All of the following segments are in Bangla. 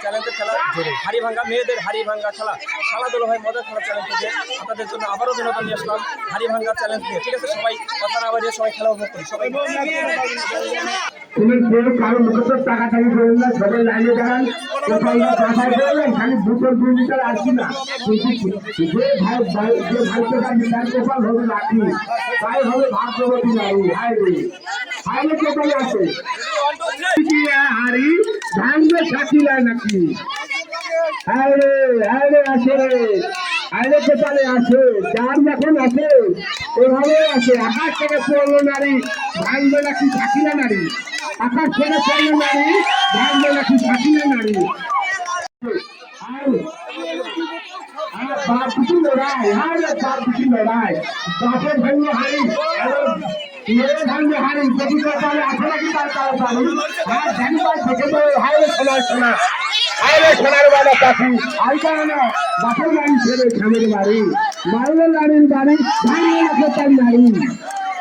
চ্যালেঞ্জের খেলা হাড়ি মেয়েদের হাড়ি ভাঙ্গা খেলা। খেলাধুলো হয় মজার খেলা চ্যালেঞ্জ থেকে আপনাদের জন্য আবারও বিনোদন নিয়ে চ্যালেঞ্জ সবাই কথা না সবাই খেলা উপভোগ সবাই ভাই হবে ভাগ্যবতী নারী হাই কোথায় আছে? হারি ভাঙবে সাকিলায় নাকি? হাই রে হাই রে। আসে রে কোথায় আসে যার যখন আসে এভাবে আসে আকাশ থেকে পড়ল নারী, ভাঙবে নাকি সাকিলা নারী? আকাশ থেকে পড়ল নারী, ভাঙবে নাকি সাকিলা নারী? আর আর বাপ লড়াই আর বাপ কিছু লড়াই বাপের ভাঙবে হারি মেরে ভাঙবে হারি যদি কপালে আছে নাকি তার তার পারি আর ধ্যানবার থেকে তো হাইরে সোনার সোনা। হাইরে সোনার বাবা চাষি আর কারণে বাপের বাড়ি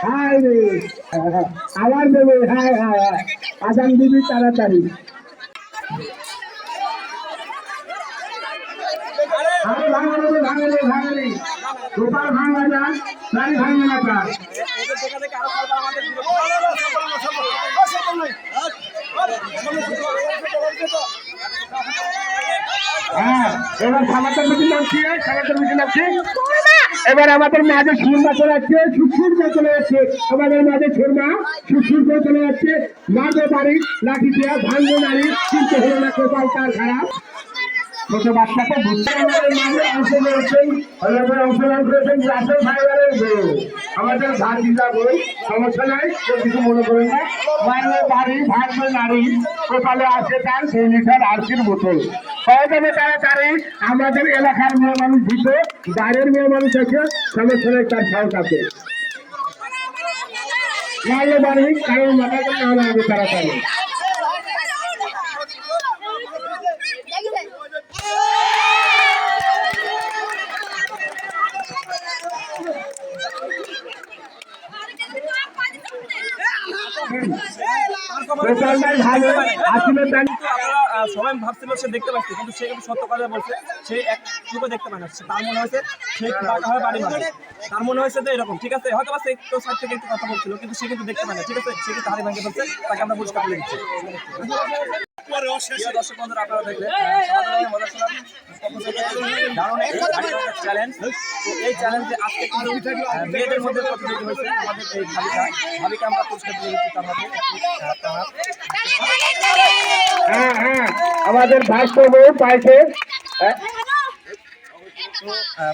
হায় দেবে হ্যাঁ হ্যাঁ। আজান দিবি তাড়াতাড়ি আরে ভাঙালে ভাঙালে ভাঙালে গোপাল ভাঙা যান নারী ভাঙবে না বিরক্ত- হ্যাঁ এবার আমাদের মাঝে সুরমা চলে যাচ্ছে সুসুর চলে যাচ্ছে আমাদের মাঝে সুরমা সুসুর চলে যাচ্ছে মাঝে বাড়ি লাঠি দিয়ে ভাঙবে নারী কিন্তু হলো না কোপাল, তার খারাপ। আমাদের নারী আছে তার তাড়াতাড়ি আমাদের এলাকার মেয়ে মানুষ ভীত বাইরের মেয়ে মানুষ আছে সমস্যা তার সাহস আছে। মারলে বাড়ি, কারণ মাথা করে না তাড়াতাড়ি প্রচন্ডাই ভালো আসলে তার কিন্তু আপনারা আহ, সবাই ভাবছিল সে দেখতে পাচ্ছে কিন্তু সে কিন্তু সত্য কথা বলছে সে এক টুকু দেখতে পায় না। তার মনে হয়েছে সে বাঁকা হয়ে বাড়ি মারে তার মনে হয়েছে যে এরকম ঠিক আছে হয়তো বা সে একটু সাইড থেকে একটু কথা বলছিল কিন্তু সে কিন্তু দেখতে পায় না ঠিক আছে? সে কিন্তু হাড়ি ভাঙে বলছে তাকে আমরা পুরস্কার করে দিচ্ছি। দর্শক বন্ধুরা আপনারা দেখলেন আহ, সমাজের মজা শোনার পক্ষ থেকে দারুণ চ্যালেঞ্জ তো এই চ্যালেঞ্জে আজকে মেয়েদের মধ্যে প্রতিযোগী হয়েছে আমাদের এই ভাবিকা। ভাবিকা আমরা পুরস্কার তুলে দিচ্ছি তার হাতে আহ, তার হাত হ্যাঁ হ্যাঁ। আমাদের ভাস্কর বউ পাইছে হ্যাঁ, তো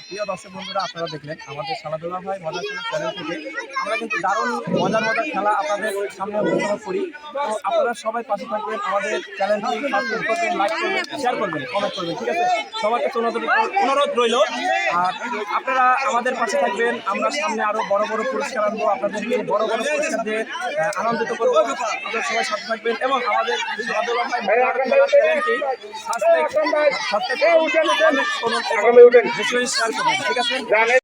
প্রিয় দর্শক বন্ধুরা আপনারা দেখলেন আমাদের খেলাধুলা হয় মজার খেলা চ্যানেল থেকে আমরা কিন্তু দারুণ মজার মজার খেলা আপনাদের সামনে উপস্থাপন করি তো আপনারা সবাই পাশে থাকবেন আমাদের চ্যানেলটি সাবস্ক্রাইব করবেন লাইক করবেন শেয়ার করবেন কমেন্ট করবেন ঠিক আছে সবার কাছে অনুরোধ রইল আর আপনারা আমাদের পাশে থাকবেন আমরা সামনে আরও বড় বড় পুরস্কার আনব আপনাদেরকে বড় বড় পুরস্কার দিয়ে আনন্দিত করব আপনারা সবাই সাথে থাকবেন এবং আমাদের খেলাধুলা হয় মজার খেলা চ্যানেলটি সাবস্ক্রাইব ঠিক আছে